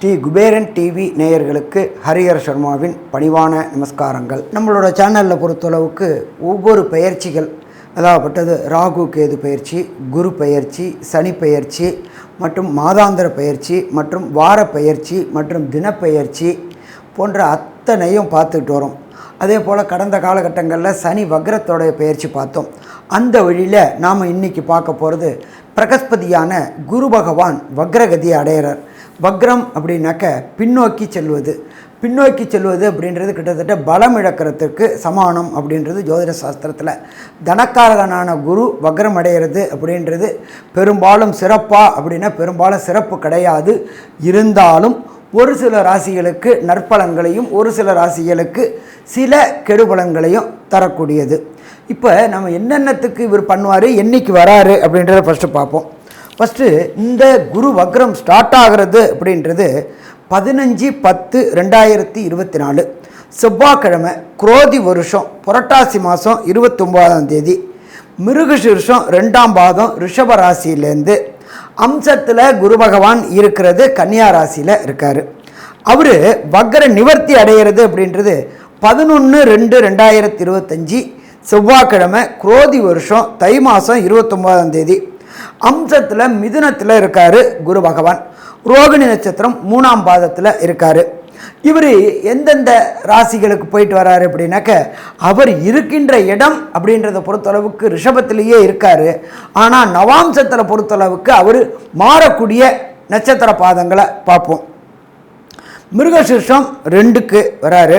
Sri Kuberan TV நேயர்களுக்கு ஹரிஹர சர்மாவின் பணிவான நமஸ்காரங்கள். நம்மளோட சேனலில் பொறுத்தளவுக்கு ஒவ்வொரு பயிற்சிகள் அதாகப்பட்டது ராகு கேது பயிற்சி குரு பயிற்சி சனி பயிற்சி மற்றும் மாதாந்திர பயிற்சி மற்றும் வார பயிற்சி மற்றும் தினப்பயிற்சி போன்ற அத்தனையும் பார்த்துட்டு வரோம். அதே போல் கடந்த காலகட்டங்களில் சனி வக்ரத்தோடைய பயிற்சி பார்த்தோம். அந்த வழியில் நாம் இன்னைக்கு பார்க்க போகிறது பிரகஸ்பதியான குரு பகவான் வக்ரகதியை அடையிறார். வக்ரம் அப்படின்னாக்க பின்னோக்கி செல்வது. பின்னோக்கி செல்வது அப்படின்றது கிட்டத்தட்ட பலம் இழக்கிறதுக்கு சமானம் அப்படின்றது ஜோதிட சாஸ்திரத்தில். தனக்காரகனான குரு வக்ரம் அடைகிறது அப்படின்றது பெரும்பாலும் சிறப்பாக அப்படின்னா பெரும்பாலும் சிறப்பு கிடையாது. இருந்தாலும் ஒரு சில ராசிகளுக்கு நற்பலன்களையும் ஒரு சில ராசிகளுக்கு சில கெடுபலன்களையும் தரக்கூடியது. இப்போ நம்ம என்னென்னத்துக்கு இவர் பண்ணுவார் என்னைக்கு வராரு அப்படின்றத ஃபஸ்ட்டு பார்ப்போம். ஃபஸ்ட்டு இந்த குரு வக்ரம் ஸ்டார்ட் ஆகிறது அப்படின்றது பதினஞ்சு பத்து ரெண்டாயிரத்தி இருபத்தி நாலு. செவ்வாய்க்கிழமை குரோதி வருஷம் புரட்டாசி மாதம் இருபத்தொம்போதாம் தேதி. மிருகசீர்ஷம் ரெண்டாம் பாதம் ரிஷப ராசியிலேருந்து அம்சத்தில் குரு பகவான் இருக்கிறது கன்னியா ராசியில் இருக்கார். அவர் வக்கர நிவர்த்தி அடைகிறது அப்படின்றது பதினொன்று ரெண்டு ரெண்டாயிரத்தி இருபத்தஞ்சி செவ்வாய்க்கிழமை குரோதி வருஷம் தை மாதம் இருபத்தொம்போதாம் தேதி. அம்சத்தில் மிதுனத்தில் இருக்கார் குரு பகவான். ரோகிணி நட்சத்திரம் மூணாம் பாதத்தில் இருக்கார். இவர் எந்தெந்த ராசிகளுக்கு போயிட்டு வராரு அப்படின்னாக்க அவர் இருக்கின்ற இடம் அப்படின்றத பொறுத்தளவுக்கு ரிஷபத்திலேயே இருக்கார். ஆனால் நவாம்சத்தில் பொறுத்தளவுக்கு அவர் மாறக்கூடிய நட்சத்திர பாதங்களை பார்ப்போம். மிருகசீர்ஷம் ரெண்டுக்கு வராரு.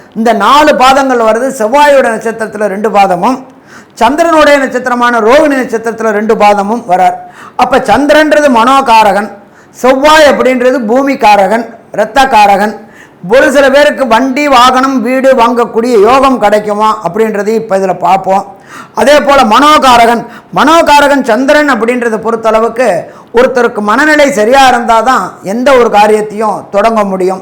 இந்த நாலு பாதங்கள் வருது. செவ்வாயோட நட்சத்திரத்தில் ரெண்டு பாதமும் சந்திரனுடைய நட்சத்திரமான ரோகிணி நட்சத்திரத்தில் ரெண்டு பாதமும் வரார். அப்போ சந்திரன்றது மனோகாரகன் செவ்வாய் அப்படின்றது பூமிக்காரகன் இரத்தக்காரகன். ஒரு சில பேருக்கு வண்டி வாகனம் வீடு வாங்கக்கூடிய யோகம் கிடைக்குமா அப்படின்றதையும் இப்போ இதில் பார்ப்போம். அதே போல் மனோகாரகன் மனோகாரகன் சந்திரன் அப்படின்றத பொறுத்தளவுக்கு ஒருத்தருக்கு மனநிலை சரியாக இருந்தால் தான் எந்த ஒரு காரியத்தையும் தொடங்க முடியும்.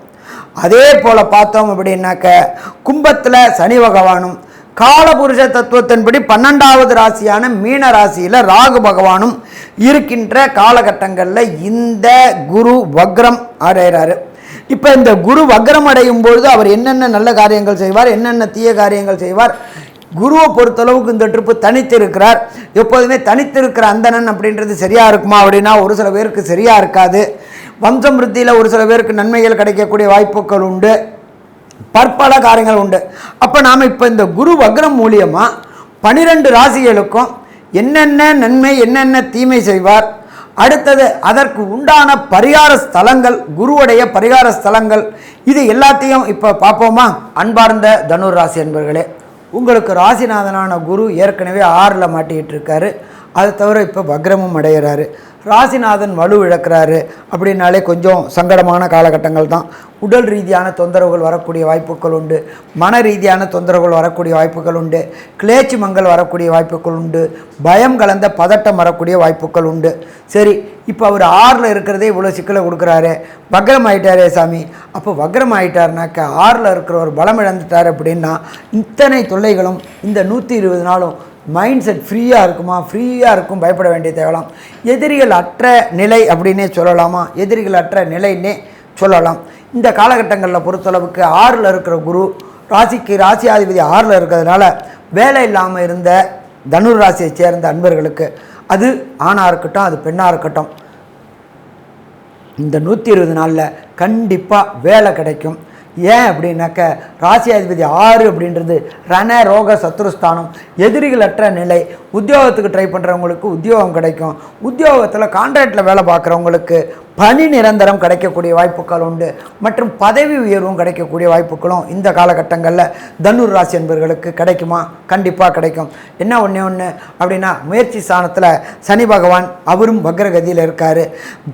அதே போல் பார்த்தோம் அப்படின்னாக்க கும்பத்தில் சனி பகவானும் காலபுருஷ தத்துவத்தின்படி பன்னெண்டாவது ராசியான மீன ராசியில் ராகு பகவானும் இருக்கின்ற காலகட்டங்களில் இந்த குரு வக்ரம் அடைகிறாரு இப்போ இந்த குரு வக்ரம் அடையும் பொழுது அவர் என்னென்ன நல்ல காரியங்கள் செய்வார் என்னென்ன தீய காரியங்கள் செய்வார் குருவை பொறுத்தளவுக்கு இந்த ட்ரிப்பு தனித்து இருக்கிறார் எப்போதுமே தனித்து இருக்கிற அந்தணன் அப்படின்றது சரியாக இருக்குமா அப்படின்னா ஒரு சில பேருக்கு சரியாக இருக்காது. வம்சம் விருத்தியில் ஒரு சில பேருக்கு நன்மைகள் கிடைக்கக்கூடிய வாய்ப்புகள் உண்டு. பற்பல காரியங்கள் உண்டு. அப்போ நாம் இப்போ இந்த குரு வக்ரம் மூலியமாக பனிரெண்டு ராசிகளுக்கும் என்னென்ன நன்மை என்னென்ன தீமை செய்வார்? அடுத்தது அதற்கு உண்டான பரிகார ஸ்தலங்கள் குருவுடைய பரிகார ஸ்தலங்கள். இது எல்லாத்தையும் இப்போ பார்ப்போமா? அன்பார்ந்த தனுர் ராசி என்பர்களே உங்களுக்கு ராசிநாதனான குரு ஏற்கனவே ஆறில் மாட்டிக்கிட்டு இருக்காரு. அது தவிர இப்போ வக்ரமும் அடைகிறாரு ராசிநாதன் வலு இழக்கிறாரு அப்படின்னாலே கொஞ்சம் சங்கடமான காலகட்டங்கள் தான். உடல் ரீதியான தொந்தரவுகள் வரக்கூடிய வாய்ப்புகள் உண்டு. மன ரீதியான தொந்தரவுகள் வரக்கூடிய வாய்ப்புகள் உண்டு. கிளேச்சி மங்கள் வரக்கூடிய வாய்ப்புகள் உண்டு. பயம் கலந்த பதட்டம் வரக்கூடிய வாய்ப்புகள் உண்டு. சரி இப்போ அவர் ஆறில் இருக்கிறதே இவ்வளோ சிக்கலை கொடுக்குறாரு. வக்ரம் ஆயிட்டாரே சாமி. அப்போ வக்ரம் ஆயிட்டாருனாக்க ஆறில் இருக்கிறவர் பலம் இழந்துட்டார் அப்படின்னா இத்தனை தொல்லைகளும் இந்த நூற்றி இருபது நாளும் மைண்ட் செட் ஃப்ரீயாக இருக்குமா? ஃப்ரீயாக இருக்கும் பயப்பட வேண்டிய தேவலாம். எதிரிகள் அற்ற நிலை அப்படின்னே சொல்லலாமா? எதிரிகள் அற்ற நிலைன்னே சொல்லலாம். இந்த காலகட்டங்களில் பொறுத்தளவுக்கு ஆறில் இருக்கிற குரு ராசிக்கு ராசியாதிபதி ஆறில் இருக்கிறதுனால வேலை இல்லாமல் இருந்த தனுர் ராசியை சேர்ந்த அன்பர்களுக்கு அது ஆணாக இருக்கட்டும் அது பெண்ணாக இருக்கட்டும். இந்த நூற்றி இருபது நாளில் கண்டிப்பாக வேலை கிடைக்கும். ஏன் அப்படின்னாக்க ராசியாதிபதி ஆறு அப்படின்றது ரண ரோக சத்ருஸ்தானம். எதிரிகளற்ற நிலை உத்தியோகத்துக்கு ட்ரை பண்ணுறவங்களுக்கு உத்தியோகம் கிடைக்கும். உத்தியோகத்தில் கான்ட்ராக்டில் வேலை பார்க்குறவங்களுக்கு பணி நிரந்தரம் கிடைக்கக்கூடிய வாய்ப்புகள் உண்டு. மற்றும் பதவி உயர்வும் கிடைக்கக்கூடிய வாய்ப்புகளும் இந்த காலகட்டங்களில் தனுர் ராசி என்பவர்களுக்கு கிடைக்குமா? கண்டிப்பாக கிடைக்கும். என்ன ஒன்று ஒன்று அப்படின்னா முயற்சி ஸ்தானத்தில் சனி பகவான் அவரும் வக்ரகதியில் இருக்கார்.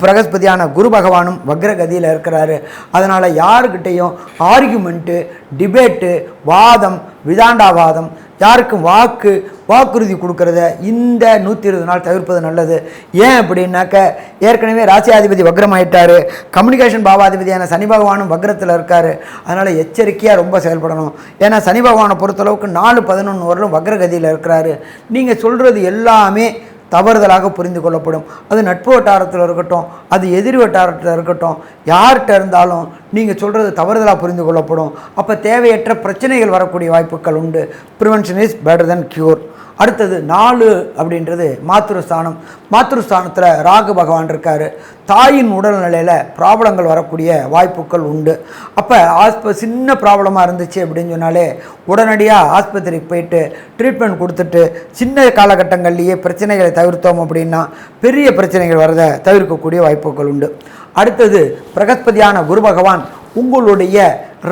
பிரகஸ்பதியான குரு பகவானும் வக்ரகதியில் இருக்கிறாரு. அதனால் யாருக்கிட்டேயும் ஆர்கியூமெண்ட்டு டிபேட்டு வாதம் விதாண்டாவாதம் யாருக்கும் வாக்கு வாக்குறுதி கொடுக்கறத இந்த நூற்றி இருபது நாள் தவிர்ப்பது நல்லது. ஏன் அப்படின்னாக்க ஏற்கனவே ராசியாதிபதி வக்ரம் ஆயிட்டாரு கம்யூனிகேஷன் பாவாதிபதியான சனி பகவானும் வக்ரத்தில் இருக்கார். அதனால் எச்சரிக்கையாக ரொம்ப செயல்படணும். ஏன்னா சனி பகவானை பொறுத்தளவுக்கு நாலு பதினொன்று வரலும் வக்ரகதியில் இருக்கிறாரு. நீங்கள் சொல்கிறது எல்லாமே தவறுதலாக புரிந்து கொள்ளப்படும். அது நட்பு வட்டாரத்தில் இருக்கட்டும் அது எதிரி வட்டாரத்தில் இருக்கட்டும் யார்கிட்ட இருந்தாலும் நீங்கள் சொல்கிறது தவறுதலாக புரிந்து கொள்ளப்படும். அப்போ தேவையற்ற பிரச்சனைகள் வரக்கூடிய வாய்ப்புகள் உண்டு. Prevention is better than cure அடுத்தது நாலு அப்படின்றது மாத்திருஸ்தானம். மாத்திருஸ்தானத்தில் ராகு பகவான் இருக்கார். தாயின் உடல்நிலையில் ப்ராப்ளங்கள் வரக்கூடிய வாய்ப்புகள் உண்டு. அப்போ ஆஸ்ப சின்ன ப்ராப்ளமாக இருந்துச்சு அப்படின்னு சொன்னாலே உடனடியாக ஆஸ்பத்திரிக்கு போயிட்டு ட்ரீட்மெண்ட் கொடுத்துட்டு சின்ன காலகட்டங்கள்லேயே பிரச்சனைகளை தவிர்த்தோம் அப்படின்னா பெரிய பிரச்சனைகள் வரதை தவிர்க்கக்கூடிய வாய்ப்புகள் உண்டு. அடுத்தது பிரகஸ்பதியான குரு பகவான் உங்களுடைய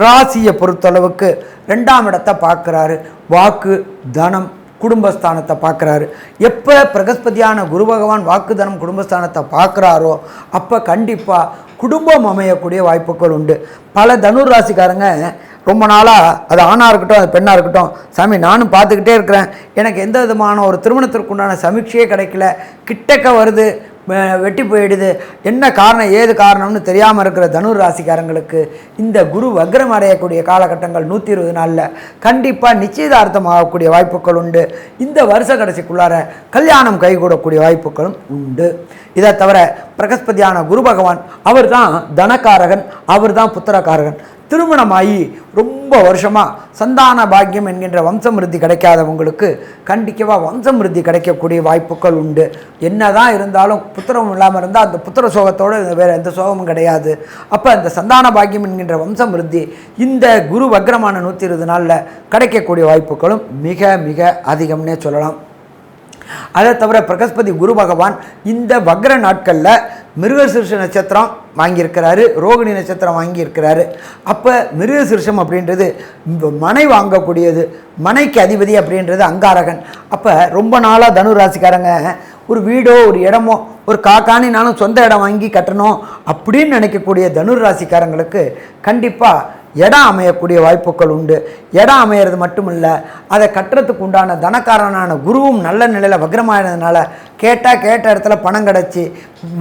ராசியை பொறுத்தளவுக்கு ரெண்டாம் இடத்தை பார்க்குறாரு. வாக்கு தனம் குடும்பஸ்தானத்தை பார்க்குறாரு. எப்போ பிரகஸ்பதியான குரு பகவான் வாக்குதனம் குடும்பஸ்தானத்தை பார்க்குறாரோ அப்போ கண்டிப்பாக குடும்பம் அமையக்கூடிய வாய்ப்புகள் உண்டு. பல தனுர் ராசிக்காரங்க ரொம்ப நாளாக அது ஆணாக இருக்கட்டும் அது பெண்ணாக இருக்கட்டும் சாமி நானும் பார்த்துக்கிட்டே இருக்கிறேன். எனக்கு எந்த விதமான ஒரு திருமணத்திற்குண்டான சமீட்சையே கிடைக்கல. கிட்டக்க வருது. வெட்டி போயிடுது. என்ன காரணம் ஏது காரணம்னு தெரியாமல் இருக்கிற தனுர் ராசிக்காரங்களுக்கு இந்த குரு வக்ரம் அடையக்கூடிய காலகட்டங்கள் நூற்றி இருபது நாளில் கண்டிப்பாக நிச்சயதார்த்தம் ஆகக்கூடிய வாய்ப்புகள் உண்டு. இந்த வருஷ கடைசிக்குள்ளார கல்யாணம் கைகூடக்கூடிய வாய்ப்புகளும் உண்டு. இதை தவிர பிரகஸ்பதியான குரு பகவான் அவர் தான் தனக்காரகன் அவர் தான் புத்திரக்காரகன். திருமணமாகி ரொம்ப வருஷமாக சந்தான பாக்கியம் என்கின்ற வம்சமிருத்தி கிடைக்காதவங்களுக்கு கண்டிப்பாக வம்சமிருத்தி கிடைக்கக்கூடிய வாய்ப்புகள் உண்டு. என்னதான் இருந்தாலும் புத்திரம் இல்லாமல் இருந்தால் அந்த புத்திர சோகத்தோடு வேறு எந்த சோகமும் கிடையாது. அப்போ அந்த சந்தான பாக்கியம் என்கின்ற வம்சமிருத்தி இந்த குரு வக்ரமான நூற்றி இருபது நாளில் கிடைக்கக்கூடிய வாய்ப்புகளும் மிக மிக அதிகம்னே சொல்லலாம். அதை தவிர பிரகஸ்பதி குரு பகவான் இந்த வக்ர நாட்களில் மிருகசிருஷ நட்சத்திரம் வாங்கியிருக்கிறாரு ரோகிணி நட்சத்திரம் வாங்கியிருக்கிறாரு. அப்போ மிருகசிருஷம் அப்படின்றது மனை வாங்கக்கூடியது மனைக்கு அதிபதி அப்படின்றது அங்காரகன். அப்போ ரொம்ப நாளாக தனு ராசிக்காரங்க ஒரு வீடோ ஒரு இடமோ ஒரு காக்கானி நானும் சொந்த இடம் வாங்கி கட்டணும் அப்படின்னு நினைக்கக்கூடிய தனுர் ராசிக்காரங்களுக்கு கண்டிப்பாக இடம் அமையக்கூடிய வாய்ப்புகள் உண்டு. இடம் அமையிறது மட்டும் இல்லை அதை கட்டுறதுக்கு உண்டான தனக்காரனான குருவும் நல்ல நிலையில் வக்ரமானதுனால கேட்டால் கேட்ட இடத்துல பணம் கிடச்சி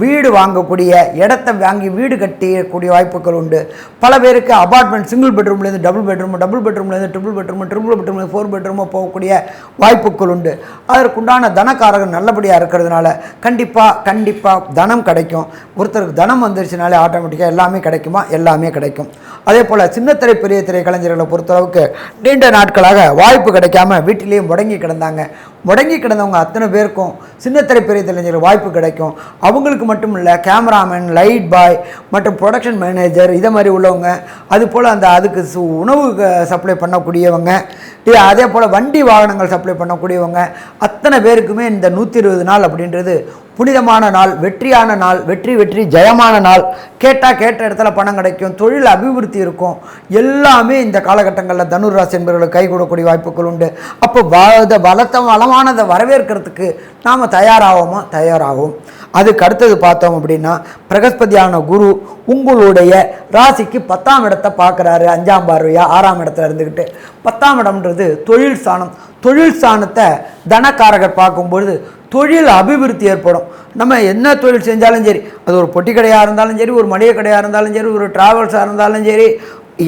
வீடு வாங்கக்கூடிய இடத்த வாங்கி வீடு கட்டியக்கூடிய வாய்ப்புகள் உண்டு. பல பேருக்கு அபார்ட்மெண்ட் சிங்கிள் பெட்ரூம்லேருந்து டபுள் பெட்ரூம் டபுள் பெட்ரூம்லேருந்து ட்ரிபிள் பெட்ரூம் ட்ரிபிள் பெட்ரூம்லேருந்து ஃபோர் பெட்ரூமோ போகக்கூடிய வாய்ப்புகள் உண்டு. அதற்குண்டான தனக்காரர்கள் நல்லபடியாக இருக்கிறதுனால கண்டிப்பாக கண்டிப்பாக தனம் கிடைக்கும். ஒருத்தருக்கு தனம் வந்துருச்சுனாலே ஆட்டோமேட்டிக்காக எல்லாமே கிடைக்குமா? எல்லாமே கிடைக்கும். அதே போல் சின்னத்திரை பெரிய திரை கலைஞர்களை பொறுத்தளவுக்கு நீண்ட நாட்களாக வாய்ப்பு கிடைக்காம வீட்டிலேயே முடங்கி கிடந்தாங்க. முடங்கி கிடந்தவங்க அத்தனை பேருக்கும் சின்னத்திரை பெரிய கலைஞர்கள் வாய்ப்பு கிடைக்கும். அவங்களுக்கு மட்டும் இல்லை கேமராமேன் லைட் பாய் மற்றும் ப்ரொடக்ஷன் மேனேஜர் இதை மாதிரி உள்ளவங்க அது போல் அந்த அதுக்கு சு- உணவு சப்ளை பண்ணக்கூடியவங்க இது அதே போல் வண்டி வாகனங்கள் சப்ளை பண்ணக்கூடியவங்க அத்தனை பேருக்குமே இந்த நூற்றி இருபது நாள் அப்படின்றது புனிதமான நாள் வெற்றியான நாள் வெற்றி வெற்றி ஜெயமான நாள். கேட்டால் கேட்ட இடத்துல பணம் கிடைக்கும் தொழில் அபிவிருத்தி இருக்கும். எல்லாமே இந்த காலகட்டங்களில் தனுர்ராசி என்பவர்களுக்கு கை கொடுக்கக்கூடிய வாய்ப்புகள் உண்டு. அப்போ வ பலத்த வளமானதை வரவேற்கிறதுக்கு நாம் தயாராகுமா தயாராகும் அதுக்கு அடுத்தது பார்த்தோம் அப்படின்னா பிரகஸ்பதியான குரு உங்களுடைய ராசிக்கு பத்தாம் இடத்தை பார்க்குறாரு அஞ்சாம் பார்வையாக ஆறாம் இடத்துல இருந்துக்கிட்டு பத்தாம் இடம்ன்றது தொழில் ஸ்தானம் தொழில் ஸ்தானத்தை தனக்காரகர் பார்க்கும்பொழுது தொழில் அபிவிருத்தி ஏற்படும். நம்ம என்ன தொழில் செஞ்சாலும் சரி அது ஒரு பொட்டி கடையாக இருந்தாலும் சரி ஒரு மளிகை கடையாக இருந்தாலும் சரி ஒரு டிராவல்ஸாக இருந்தாலும் சரி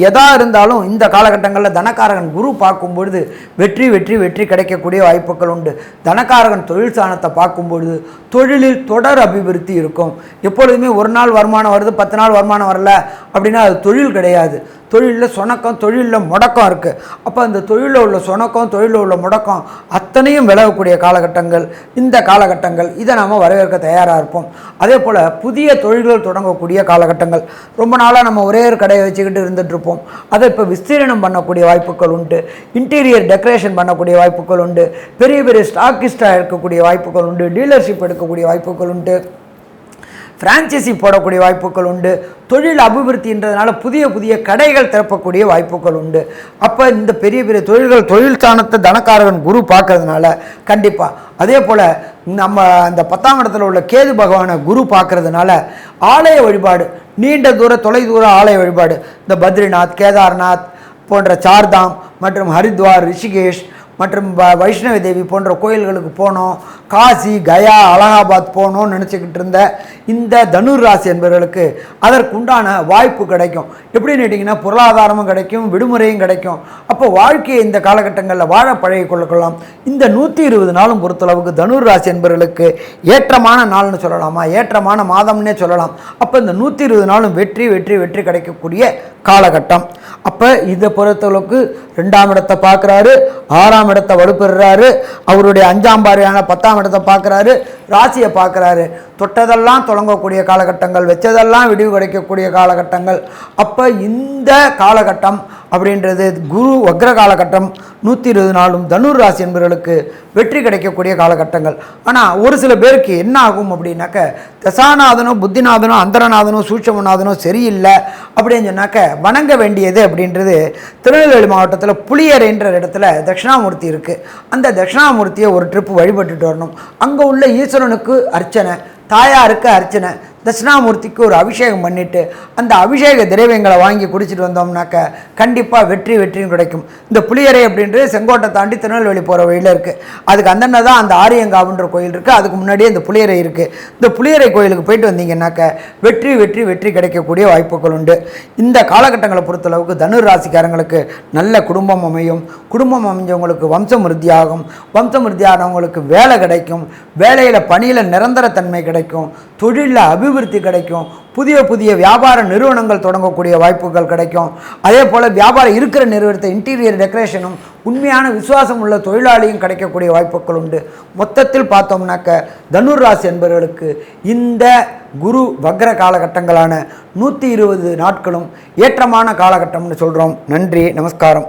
எதா இருந்தாலும் இந்த காலகட்டங்களில் தனக்காரகன் குரு பார்க்கும்பொழுது வெற்றி வெற்றி வெற்றி கிடைக்கக்கூடிய வாய்ப்புகள் உண்டு. தனக்காரகன் தொழில் சாணத்தை பார்க்கும்பொழுது தொழிலில் தொடர் அபிவிருத்தி இருக்கும். எப்பொழுதுமே ஒரு நாள் வருமானம் வருது பத்து நாள் வருமானம் வரல அப்படின்னா அது தொழில் கிடையாது. தொழிலில் சொணக்கம் தொழிலில் முடக்கம் இருக்குது அப்போ அந்த தொழிலில் உள்ள சொணக்கம் தொழிலில் உள்ள முடக்கம் அத்தனையும் விலகக்கூடிய காலகட்டங்கள் இந்த காலகட்டங்கள். இதை நாம் வரவேற்க தயாராக இருப்போம். அதே போல் புதிய தொழில்கள் தொடங்கக்கூடிய காலகட்டங்கள். ரொம்ப நாளாக நம்ம ஒரே ஒரு கடையை வச்சுக்கிட்டு இருந்துட்டு இருப்போம். அதை இப்போ விஸ்தீரணம் பண்ணக்கூடிய வாய்ப்புகள் உண்டு. இன்டீரியர் டெக்கரேஷன் பண்ணக்கூடிய வாய்ப்புகள் உண்டு. பெரிய பெரிய ஸ்டாக்கிஸ்டாக இருக்கக்கூடிய வாய்ப்புகள் உண்டு. டீலர்ஷிப் எடுக்கக்கூடிய வாய்ப்புகள் உண்டு. ஃப்ரான்ச்சைசி போடக்கூடிய வாய்ப்புகள் உண்டு. தொழில் அபிவிருத்தின்றதுனால புதிய புதிய கடைகள் திறப்பக்கூடிய வாய்ப்புகள் உண்டு. அப்போ இந்த பெரிய பெரிய தொழில்கள் தொழில் ஸ்தானத்தை தனக்காரகன் குரு பார்க்கறதுனால கண்டிப்பாக அதே போல் நம்ம அந்த பத்தாம் இடத்துல உள்ள கேது பகவானை குரு பார்க்கறதுனால ஆலய வழிபாடு நீண்ட தூர தொலை தூர ஆலய வழிபாடு. இந்த பத்ரிநாத் கேதார்நாத் போன்ற சார்தாம் மற்றும் ஹரித்வார் ரிஷிகேஷ் மற்றும் வ- தேவி போன்ற கோயில்களுக்கு போனோம். காசி கயா அலகாபாத் போகணும்னு நினச்சிக்கிட்டு இருந்த இந்த தனுர் ராசி என்பவர்களுக்கு அதற்குண்டான வாய்ப்பு கிடைக்கும். எப்படின்னு கேட்டிங்கன்னா பொருளாதாரமும் கிடைக்கும் விடுமுறையும் கிடைக்கும். அப்போ வாழ்க்கையை இந்த காலகட்டங்களில் வாழ பழகி கொள்ளலாம். இந்த நூற்றி இருபது நாளும் பொறுத்தளவுக்கு தனுர் ராசி என்பவர்களுக்கு ஏற்றமான நாள்னு சொல்லலாமா? ஏற்றமான மாதம்னே சொல்லலாம். அப்போ இந்த நூற்றி இருபது நாளும் வெற்றி வெற்றி வெற்றி கிடைக்கக்கூடிய காலகட்டம். அப்போ இதை பொறுத்தளவுக்கு ரெண்டாம் இடத்தை பார்க்குறாரு ஆறாம் இடத்தை வலுப்பெறுறாரு அவருடைய அஞ்சாம் பாரியான பத்தாம் இடத்தை பார்க்குறாரு ராசியை பார்க்குறாரு. தொட்டதெல்லாம் தொடங்கக்கூடிய காலகட்டங்கள் வச்சதெல்லாம் விடிவு கிடைக்கக்கூடிய காலகட்டங்கள். அப்போ இந்த காலகட்டம் அப்படின்றது குரு வக்ர காலகட்டம் நூற்றி இருபது நாளும் தனுர் ராசி என்பவர்களுக்கு வெற்றி கிடைக்கக்கூடிய காலகட்டங்கள். ஆனால் ஒரு சில பேருக்கு என்ன ஆகும் அப்படின்னாக்க தசாநாதனோ புத்திநாதனோ அந்தரநாதனோ சூட்சமநாதனோ சரியில்லை அப்படின்னு சொன்னாக்க வணங்க வேண்டியது அப்படின்றது திருநெல்வேலி மாவட்டத்தில் புளியரைன்ற இடத்துல தட்சிணாமூர்த்தி இருக்குது அந்த தட்சிணாமூர்த்தியை ஒரு ட்ரிப்பு வழிபட்டுட்டு வரணும். அங்கே உள்ள ஈஸ்வரனுக்கு அர்ச்சனை தாயாருக்கு அர்ச்சனை. தட்சிணாமூர்த்திக்கு ஒரு அபிஷேகம் பண்ணிட்டு அந்த அபிஷேக திரவியங்களை வாங்கி குடிச்சிட்டு வந்தோம்னாக்க கண்டிப்பாக வெற்றி வெற்றியும் கிடைக்கும். இந்த புளியரை அப்படின்றது செங்கோட்டை தாண்டி திருநெல்வேலி போகிற வழியில் இருக்குது அதுக்கு அந்தண்ட தான் அந்த ஆரியங்காவுன்ற கோயில் இருக்குது அதுக்கு முன்னாடியே இந்த புளியரை இருக்குது இந்த புளியரை கோயிலுக்கு போயிட்டு வந்தீங்கன்னாக்க வெற்றி வெற்றி வெற்றி கிடைக்கக்கூடிய வாய்ப்புகள் உண்டு. இந்த காலகட்டங்களை பொறுத்தளவுக்கு தனுர் ராசிக்காரங்களுக்கு நல்ல குடும்பம் அமையும். குடும்பம் அமைஞ்சவங்களுக்கு வம்சம் விருத்தியாகும். வம்சம் விருத்தியானவங்களுக்கு வேலை கிடைக்கும். வேலையில் பணியில் நிரந்தரத்தன்மை கிடைக்கும். தொழிலில் அபி அபிவிருத்தி கிடைக்கும். புதிய புதிய வியாபார நிறுவனங்கள் தொடங்கக்கூடிய வாய்ப்புகள் கிடைக்கும். அதே போல் வியாபாரம் இருக்கிற நிறுவனத்தை இன்டீரியர் டெக்கரேஷனும் உண்மையான விசுவாசம் உள்ள தொழிலாளியும் கிடைக்கக்கூடிய வாய்ப்புகள் உண்டு. மொத்தத்தில் பார்த்தோம்னாக்க தனுர் ராசி என்பவர்களுக்கு இந்த குரு வக்ர காலகட்டங்களான நூற்றி இருபது நாட்களும் ஏற்றமான காலகட்டம்னு சொல்கிறோம் நன்றி நமஸ்காரம்.